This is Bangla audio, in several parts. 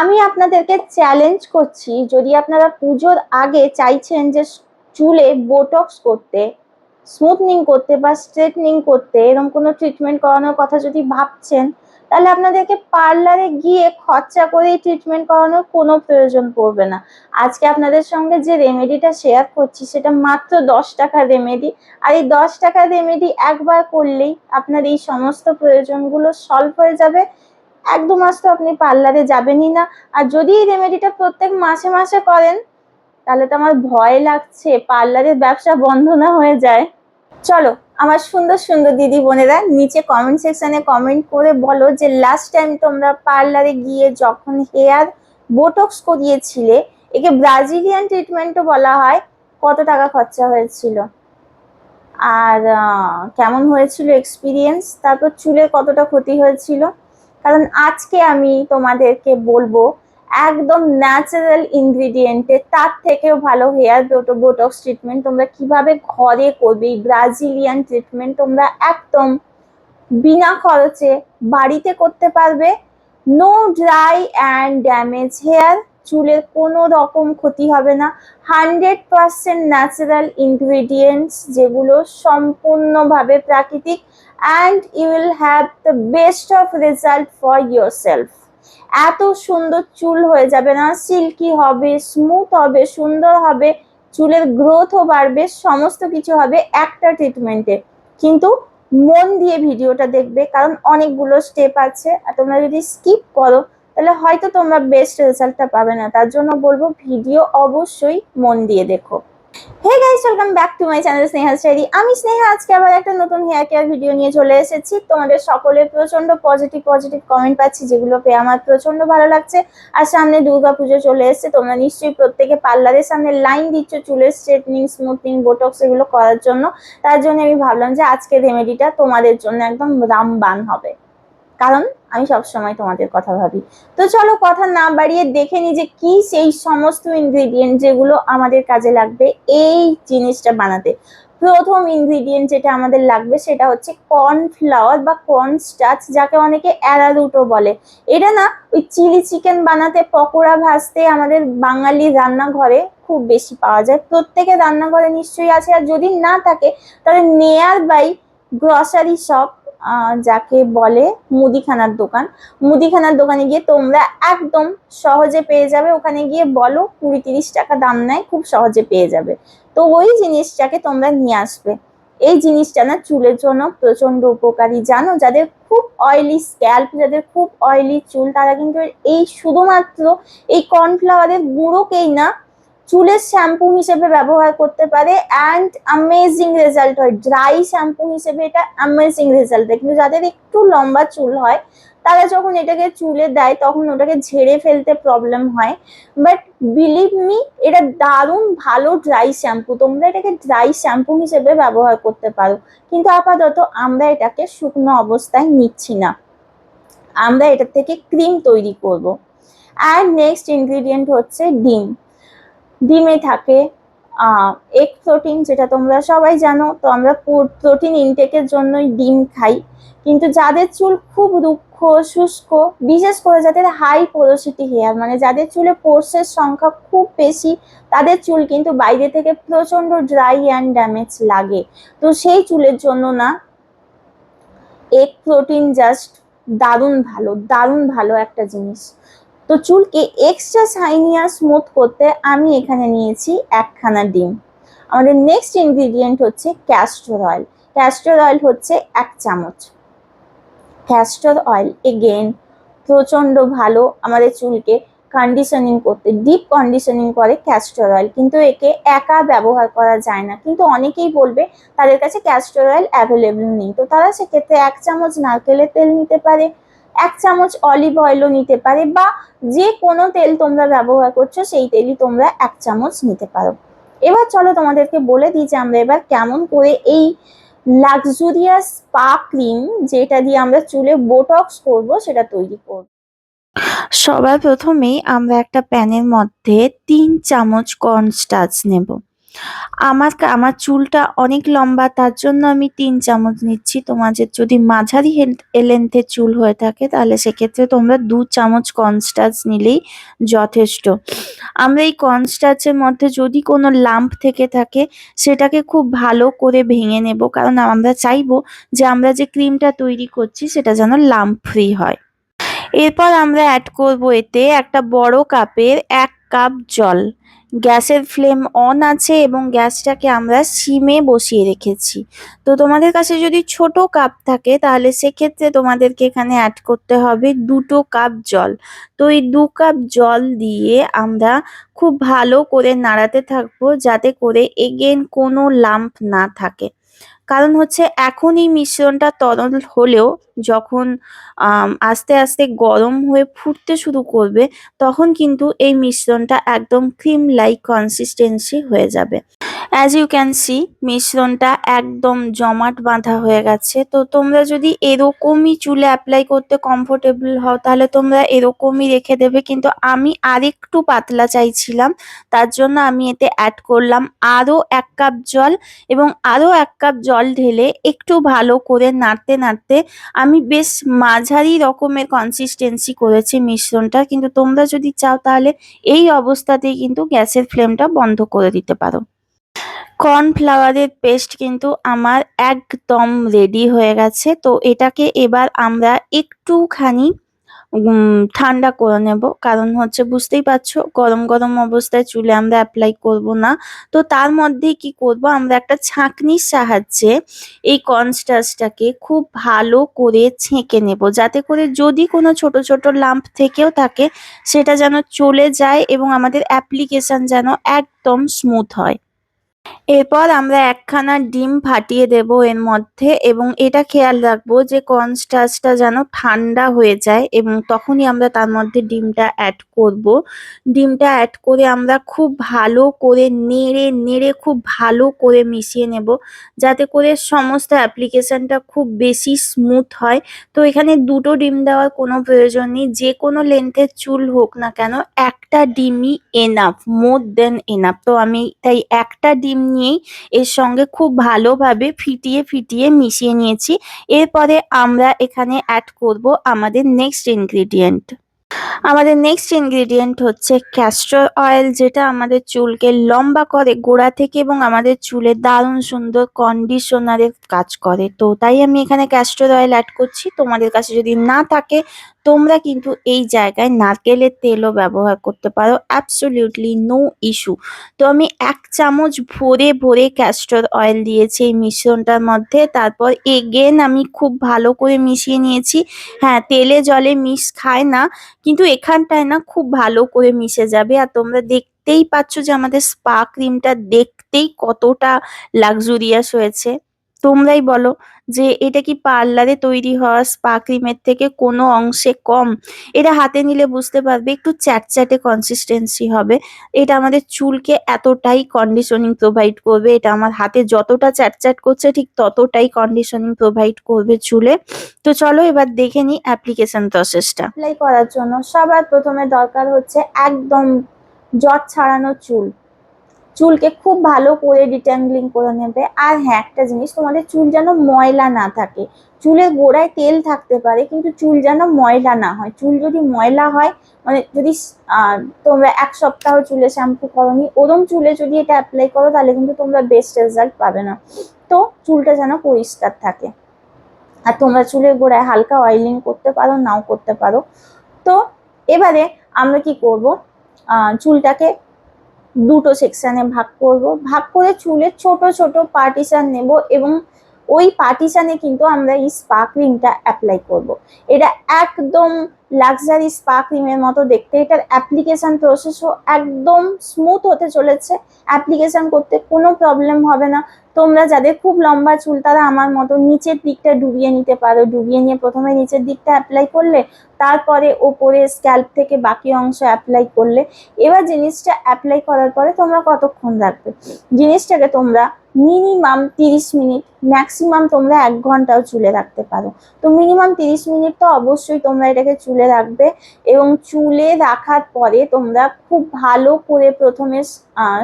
আমি আপনাদেরকে চ্যালেঞ্জ করছি, যদি আপনারা পুজোর আগে চাইছেন যে চুলে বোটক্স করতে স্মুথনিং করতে বা স্ট্রেটনিং করতে এরকম কোনো ট্রিটমেন্ট করানোর কথা যদি ভাবছেন, তাহলে আপনাদেরকে পার্লারে গিয়ে খরচা করে ট্রিটমেন্ট করানোর কোনো প্রয়োজন পড়বে না। আজকে আপনাদের সঙ্গে যে রেমেডিটা শেয়ার করছি, সেটা মাত্র দশ টাকার রেমেডি আর এই দশ টাকার রেমেডি একবার করলেই আপনার এই সমস্ত প্রয়োজনগুলো সলভ হয়ে যাবে। এক দু মাস তো আপনি পার্লারে যাবেনই না। আর যদি এই রেমেডিটা প্রত্যেক মাসে মাসে করেন, তাহলে তো আমার ভয় লাগছে পার্লারের ব্যবসা বন্ধ না হয়ে যায়। চলো, আমার সুন্দর সুন্দর দিদি বোনেরা, নিচে কমেন্ট সেকশনে কমেন্ট করে বলো যে লাস্ট টাইম তোমরা পার্লারে গিয়ে যখন হেয়ার বোটক্স করিয়েছিলে, একে ব্রাজিলিয়ান ট্রিটমেন্টও বলা হয়, কত টাকা খরচা হয়েছিল? আর কেমন হয়েছিল এক্সপিরিয়েন্স তারপর চুলে কতটা ক্ষতি হয়েছিল? কারণ আজকে আমি তোমাদেরকে বলব, একদম ন্যাচারাল ইনগ্রিডিয়েন্টে তার থেকেও ভালো হেয়ার বোটক্স ট্রিটমেন্ট তোমরা কীভাবে ঘরে করবে, এই ব্রাজিলিয়ান ট্রিটমেন্ট তোমরা একদম বিনা খরচে বাড়িতে করতে পারবে। No dry and damage hair চুলের কোনো রকম ক্ষতি হবে না। হান্ড্রেড পার্সেন্ট ন্যাচারাল ইনগ্রিডিয়েন্টস যেগুলো সম্পূর্ণভাবে প্রাকৃতিক। And you will have the best of result for self এত সুন্দর চুল হয়ে যাবে না সিল্কি হবে স্মুথ হবে, সুন্দর হবে, চুলের গ্রোথও বাড়বে, সমস্ত কিছু হবে একটা ট্রিটমেন্টে কিন্তু মন দিয়ে ভিডিওটা দেখবে, কারণ অনেকগুলো স্টেপ আছে, আর তোমরা যদি স্কিপ করো, তাহলে হয়তো তোমরা বেস্ট রেজাল্টটা পাবে না। তার জন্য বলব, ভিডিও অবশ্যই মন দিয়ে দেখো। Hey guys welcome back to my channel Sneha sari আমি স্নেহা, আজকে আবার একটা নতুন হেয়ার কেয়ার ভিডিও নিয়ে চলে এসেছি। তোমাদের সকলের প্রচণ্ড পজিটিভ পজিটিভ কমেন্ট পাচ্ছি, যেগুলো পেয়ে আমার প্রচণ্ড ভালো লাগছে। আর সামনে পুজো চলে এসেছে, তোমরা নিশ্চয়ই প্রত্যেকে পার্লারের সামনে লাইন দিচ্ছ, চুলের স্ট্রেটনিং স্মুথনিং বোটক্স এগুলো করার জন্য। তার জন্য আমি ভাবলাম যে আজকে রেমেডিটা তোমাদের জন্য একদম রামবান হবে। কারণ আমি সবসময় তোমাদের কথা ভাবি। তো চলো কথা না বাড়িয়ে দেখে নি যে কি সেই সমস্ত ইনগ্রিডিয়েন্ট যেগুলো আমাদের কাজে লাগবে এই জিনিসটা বানাতে। প্রথম ইনগ্রিডিয়েন্ট যেটা আমাদের লাগবে সেটা হচ্ছে কর্নফ্লাওয়ার বা কর্ন স্টাচ যাকে অনেকে অ্যারারুটও বলে। এটা না ওই চিলি চিকেন বানাতে, পকোড়া ভাজতে আমাদের বাঙালি রান্নাঘরে খুব বেশি পাওয়া যায়। প্রত্যেকের রান্নাঘরে নিশ্চয়ই আছে, আর যদি না থাকে তাহলে নেয়ার বাই গ্রসারি শপ যাকে বলে মুদিখানার দোকান। মুদিখানার দোকানে গিয়ে তোমরা একদম সহজে পেয়ে যাবে। ওখানে গিয়ে বলো কুড়ি তিরিশ টাকা দাম নেয়, খুব সহজে পেয়ে যাবে। তো ওই জিনিসটাকে তোমরা নিয়ে আসবে। এই জিনিসটা না চুলের জন্য প্রচণ্ড উপকারী। জানো, যাদের খুব অয়েলি স্ক্যাল্প যাদের খুব অয়েলি চুল, তারা কিন্তু এই শুধুমাত্র এই কর্নফ্লাওয়ারের গুঁড়োকেই না চুলের শ্যাম্পু হিসেবে ব্যবহার করতে পারে অ্যান্ড অ্যামেজিং রেজাল্ট হয়। ড্রাই শ্যাম্পু হিসেবে এটা অ্যামেজিং রেজাল্ট দেয়। কিন্তু যাদের একটু লম্বা চুল হয়, তারা যখন এটাকে চুলে দেয়, তখন ওটাকে ঝেড়ে ফেলতে প্রবলেম হয়। বাট বিলিভ মি এটা দারুণ ভালো ড্রাই শ্যাম্পু তোমরা এটাকে ড্রাই শ্যাম্পু হিসেবে ব্যবহার করতে পারো। কিন্তু আপাতত আমরা এটাকে শুকনো অবস্থায় নিচ্ছি না। আমরা এটা থেকে ক্রিম তৈরি করব। অ্যান্ড নেক্সট ইনগ্রিডিয়েন্ট হচ্ছে ডিম। ডিমে থাকে এগ প্রোটিন যেটা তোমরা সবাই জানো, তো আমরা প্রোটিন ইনটেকের জন্যই ডিম খাই। কিন্তু যাদের চুল খুব রুক্ষ, শুষ্ক, বিশেষ করে যাদের হাই পোরোসিটি হেয়ার মানে যাদের চুলে পোর্সের সংখ্যা খুব বেশি, তাদের চুল কিন্তু বাইরে থেকে প্রচণ্ড ড্রাই অ্যান্ড ড্যামেজ লাগে। তো সেই চুলের জন্য না এগ প্রোটিন জাস্ট দারুণ ভালো দারুণ ভালো একটা জিনিস। তো চুলকে এক্সট্রা শাইনি আর স্মুথ করতে আমি এখানে নিয়েছি একখানা ডিম। আমাদের নেক্সট ইনগ্রিডিয়েন্ট হচ্ছে ক্যাস্টর অয়েল ক্যাস্টর অয়েল হচ্ছে এক চামচ। ক্যাস্টর অয়েল এগেন প্রচণ্ড ভালো আমাদের চুলকে কন্ডিশনিং করতে ডিপ কন্ডিশনিং করে ক্যাস্টর অয়েল কিন্তু একে একা ব্যবহার করা যায় না। কিন্তু অনেকেই বলবে তাদের কাছে ক্যাস্টর অয়েল অ্যাভেলেবল নেই। তো তারা সেক্ষেত্রে এক চামচ নারকেলের তেল নিতে পারে। এক চামচ অলিভ অয়েলও নিতে পারে বা যে কোনো তেল তোমরা ব্যবহার করছ, সেই তেলই তোমরা এক চামচ নিতে পারো। এবার চলো তোমাদেরকে বলে দিই যে আমরা এবার কেমন করে এই লাক্সুরিয়াস স্পা ক্রিম যেটা দিয়ে আমরা চুলে বোটক্স করব, সেটা তৈরি করব। সবার প্রথমেই আমরা একটা প্যানের মধ্যে তিন চামচ কর্ন স্টার্চ নেব। আমার আমার চুলটা অনেক লম্বা, তার জন্য আমি তিন চামচ নিচ্ছি। তোমাদের যদি মাঝারি এ চুল হয়ে থাকে, তাহলে সেক্ষেত্রে তোমরা দু চামচ কর্নস্টার্চ নিলেই যথেষ্ট। আমরা এই কর্নস্টার্চের মধ্যে যদি কোনো লাম্প থেকে থাকে, সেটাকে খুব ভালো করে ভেঙে নেব। কারণ আমরা চাইব যে আমরা যে ক্রিমটা তৈরি করছি, সেটা যেন লাম্প ফ্রি হয়। এরপর আমরা অ্যাড করব এতে একটা বড় কাপের এক কাপ জল। গ্যাসের ফ্লেম অন আছে এবং গ্যাসটাকে আমরা সিমে বসিয়ে রেখেছি। তো তোমাদের কাছে যদি ছোট কাপ থাকে, তাহলে সেক্ষেত্রে তোমাদেরকে এখানে অ্যাড করতে হবে দুটো কাপ জল। তো এই দু কাপ জল দিয়ে আমরা খুব ভালো করে নাড়াতে থাকব, যাতে করে এগেন কোনো লাম্প না থাকে। কারণ হচ্ছে এখন এই মিশ্রণটা তরল হলেও যখন আস্তে, আস্তে গরম হয়ে ফুটতে শুরু করবে তখন কিন্তু এই মিশ্রণটা একদম ক্রিম লাইক কনসিস্টেন্সি হয়ে যাবে। অ্যাজ ইউ ক্যান সি মিশ্রণটা একদম জমাট বাঁধা হয়ে গেছে। তো তোমরা যদি এরকমই চুলে অ্যাপ্লাই করতে কমফোর্টেবল হও তাহলে তোমরা এরকমই রেখে দেবে। কিন্তু আমি আরেকটু পাতলা চাইছিলাম তার জন্য আমি এতে অ্যাড করলাম আরও এক কাপ জল এবং আরও এক কাপ জল ঢেলে একটু ভালো করে নাড়তে, নাড়তে আমি বেশ মাঝারি রকমের কনসিস্টেন্সি করেছি মিশ্রণটা। কিন্তু তোমরা যদি চাও তাহলে এই অবস্থাতেই কিন্তু গ্যাসের ফ্লেমটা বন্ধ করে দিতে পারো। কর্নফ্লাওয়ারের পেস্ট কিন্তু আমার একদম রেডি হয়ে গেছে। তো এটাকে এবার আমরা একটুখানি ঠান্ডা করে নেব। কারণ হচ্ছে বুঝতেই পারছ গরম, গরম অবস্থায় চুলে আমরা অ্যাপ্লাই করব না। তো তার মধ্যে কি করব আমরা একটা ছাঁকনির সাহায্যে এই কর্নস্টার্চটাকে খুব ভালো করে ছেঁকে নেব। যাতে করে যদি কোনো ছোট, ছোট লাম্প থেকেও থাকে সেটা যেন চলে যায় এবং আমাদের অ্যাপ্লিকেশন যেন একদম স্মুথ হয়। এরপর আমরা একখানা ডিম ফাটিয়ে দেব এর মধ্যে এবং এটা খেয়াল রাখব যে কর্নস্টার্চটা যেন ঠান্ডা হয়ে যায় এবং তখনই আমরা তার মধ্যে ডিমটা অ্যাড করব। ডিমটা অ্যাড করে আমরা খুব ভালো করে নেড়ে, নেড়ে খুব ভালো করে মিশিয়ে নেব। যাতে করে সমস্ত অ্যাপ্লিকেশনটা খুব বেশি স্মুথ হয়। তো এখানে দুটো ডিম দেওয়ার কোনো প্রয়োজন নেই। যে কোনো লেন্থের চুল হোক না কেন একটা ডিমই এনাফ মোর দেন এনাফ। তো আমি তাই একটা ডিম নিয়েই এর সঙ্গে খুব ভালোভাবে ফিটিয়ে, ফিটিয়ে মিশিয়ে নিয়েছি। এরপরে আমরা এখানে অ্যাড করব আমাদের নেক্সট ইনগ্রিডিয়েন্ট। আমাদের নেক্সট ইনগ্রিডিয়েন্ট হচ্ছে ক্যাস্টর অয়েল যেটা আমাদের চুলকে লম্বা করে গোড়া থেকে এবং আমাদের চুলে দারুণ সুন্দর কন্ডিশনার এর কাজ করে। তো তাই আমি এখানে ক্যাস্টর অয়েল অ্যাড করছি। তোমাদের কাছে যদি না থাকে তোমরা কিন্তু এই জায়গায় নারকেলের তেলও ব্যবহার করতে পারো। Absolutely no issue. তো আমি এক চামচ ভরে, ভরে ক্যাস্টর অয়েল দিয়েছি এই মিশ্রণটার মধ্যে। তারপর এগেন আমি খুব ভালো করে মিশিয়ে নিয়েছি। হ্যাঁ, তেলে জলে মিশ খায় না কিন্তু এখানটায় না খুব ভালো করে মিশে যাবে। আর তোমরা দেখতেই পাচ্ছ যে আমাদের স্পা ক্রিমটা দেখতেই কতটা লাক্সুরিয়াস হয়েছে। তোমরাই বলো যে এটা কি পার্লারে তৈরি হওয়া স্পা ক্রিমের থেকে কোনো অংশে কম? এটা হাতে নিলে বুঝতে পারবে, একটু চ্যাটচ্যাটে কনসিস্টেন্সি হবে। এটা আমাদের চুলকে এতটাই কন্ডিশনিং প্রোভাইড করবে। এটা আমার হাতে যতটা চ্যাটচ্যাট করছে ঠিক ততটাই কন্ডিশনিং প্রোভাইড করবে চুলে। তো চলো এবার দেখে নিই অ্যাপ্লিকেশন প্রসেসটা। অ্যাপ্লাই করার জন্য সবার প্রথমে দরকার হচ্ছে একদম জট ছাড়ানো চুল। চুলকে খুব ভালো করে ডিট্যাঙ্গলিং করে নেবে। আর হ্যাঁ, একটা জিনিস তোমাদের চুল যেন ময়লা না থাকে। চুলের গোড়ায় তেল থাকতে পারে কিন্তু চুল যেন ময়লা না হয়। চুল যদি ময়লা হয় মানে যদি তোমরা এক সপ্তাহ চুলে শ্যাম্পু করোনি ওরম চুলে যদি এটা অ্যাপ্লাই করো তাহলে কিন্তু তোমরা বেস্ট রেজাল্ট পাবে না। তো চুলটা যেন পরিষ্কার থাকে। আর তোমরা চুলের গোড়ায় হালকা অয়েলিং করতে পারো নাও করতে পারো। তো এবারে আমরা কি করব চুলটাকে দুটো সেকশানে ভাগ করব। ভাগ করে চুলের ছোট, ছোট পার্টিশান নেব এবং ওই পার্টিশানে কিন্তু আমরা এই স্পার্কলিংটা অ্যাপ্লাই করব। এটা একদম লাক্সারি স্পা ক্রিমের মতো দেখতে। এটার অ্যাপ্লিকেশন প্রসেসও একদম স্মুথ হতে চলেছে। অ্যাপ্লিকেশন করতে কোনো প্রবলেম হবে না। তোমরা যাদের খুব লম্বা চুল, তারা আমার মতো নিচের দিকটা ডুবিয়ে নিতে পারো। ডুবিয়ে নিয়ে প্রথমে নিচের দিকটা অ্যাপ্লাই করলে, তারপরে ওপরে স্ক্যাল্প থেকে বাকি অংশ অ্যাপ্লাই করলে। এবার জিনিসটা অ্যাপ্লাই করার পরে তোমরা কতক্ষণ রাখবে? জিনিসটাকে তোমরা মিনিমাম ৩০ মিনিট ম্যাক্সিমাম তোমরা এক ঘন্টাও চুলে রাখতে পারো। তো মিনিমাম ৩০ মিনিট তো অবশ্যই তোমরা এটাকে চুলে চুলে রাখবে এবং চুলে রাখার পরে তোমরা খুব ভালো করে প্রথমে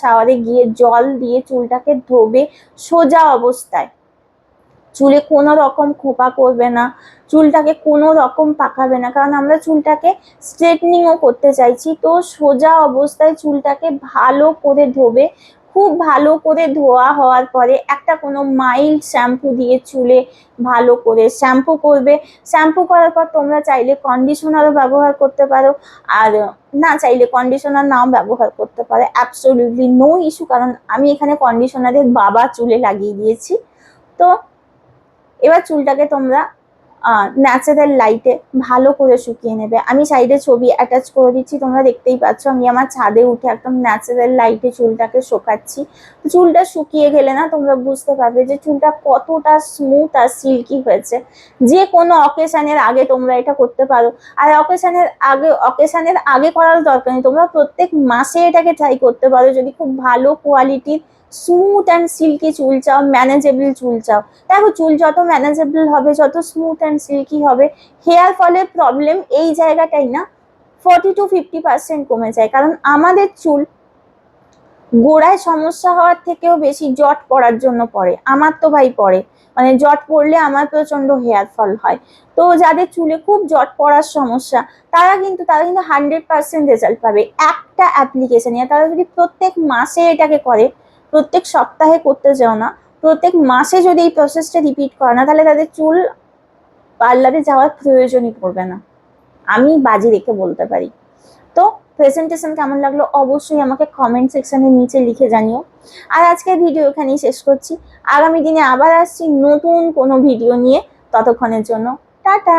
শাওয়ারে গিয়ে জল দিয়ে চুলটাকে ধোবে সোজা অবস্থায়। চুলে কোনো রকম খোপা করবে না, চুলটাকে কোনো রকম পাকাবে না, কারণ আমরা চুলটাকে স্ট্রেটনিংও করতে চাইছি। তো সোজা অবস্থায় চুলটাকে ভালো করে ধোবে খুব ভালো করে ধোয়া হওয়ার পরে একটা কোনো মাইল্ড শ্যাম্পু দিয়ে চুলে ভালো করে শ্যাম্পু করবে। শ্যাম্পু করার পর তোমরা চাইলে কন্ডিশনারও ব্যবহার করতে পারো। আর, না, চাইলে কন্ডিশনার নাও ব্যবহার করতে পারো। অ্যাবসোলিউটলি নো ইস্যু কারণ আমি এখানে কন্ডিশনারের বাবা চুলে লাগিয়ে দিয়েছি। তো, এবার চুলটাকে তোমরা ন্যাচারাল লাইটে ভালো করে শুকিয়ে নেবে। আমি সাইডে ছবি অ্যাটাচ করে দিচ্ছি, তোমরা দেখতেই পাচ্ছ, আমি আমার ছাদে উঠে একদম ন্যাচারাল লাইটে চুলটাকে শোকাচ্ছি। চুলটা শুকিয়ে গেলে না, তোমরা বুঝতে পারবে যে চুলটা কতটা স্মুথ আর সিল্কি হয়েছে। যে কোনো অকেশানের আগে তোমরা এটা করতে পারো। আর অকেশানের আগে অকেশানের আগে করার দরকার নেই, তোমরা প্রত্যেক মাসে এটাকে ট্রাই করতে পারো যদি খুব ভালো কোয়ালিটির স্মুথ অ্যান্ড সিল্কি চুল চাও ম্যানেজেবল চুল চাও। দেখো, চুল যত ম্যানেজেবল হবে, যত স্মুথ অ্যান্ড সিল্কি হবে, হেয়ার ফলের প্রবলেম এই জায়গাটাই না। ফর্টি টু ফিফটি পার্সেন্ট কমে যায়। কারণ আমাদের চুল গোড়ায় সমস্যা হওয়ার থেকেও বেশি জট পড়ার জন্য পড়ে। আমার তো ভাই পড়ে। মানে জট পড়লে আমার প্রচণ্ড হেয়ার ফল হয়। তো যাদের চুলে খুব জট পড়ার সমস্যা, তারা কিন্তু তারা কিন্তু হান্ড্রেড পার্সেন্ট রেজাল্ট পাবে। একটা অ্যাপ্লিকেশন তারা যদি প্রত্যেক মাসে এটাকে করে প্রত্যেক সপ্তাহে করতে যাও না। প্রত্যেক মাসে যদি এই প্রসেসটা রিপিট করে না, তাহলে তাদের চুল পার্লারে যাওয়ার প্রয়োজনই পড়বে না। আমি বাজি রেখে বলতে পারি। তো প্রেজেন্টেশন কেমন লাগল অবশ্যই আমাকে কমেন্ট সেকশনের নিচে লিখে জানিও। আর আজকের ভিডিও এখানেই শেষ করছি। আগামী দিনে আবার আসছি নতুন কোনো ভিডিও নিয়ে। ততক্ষণের জন্য টাটা!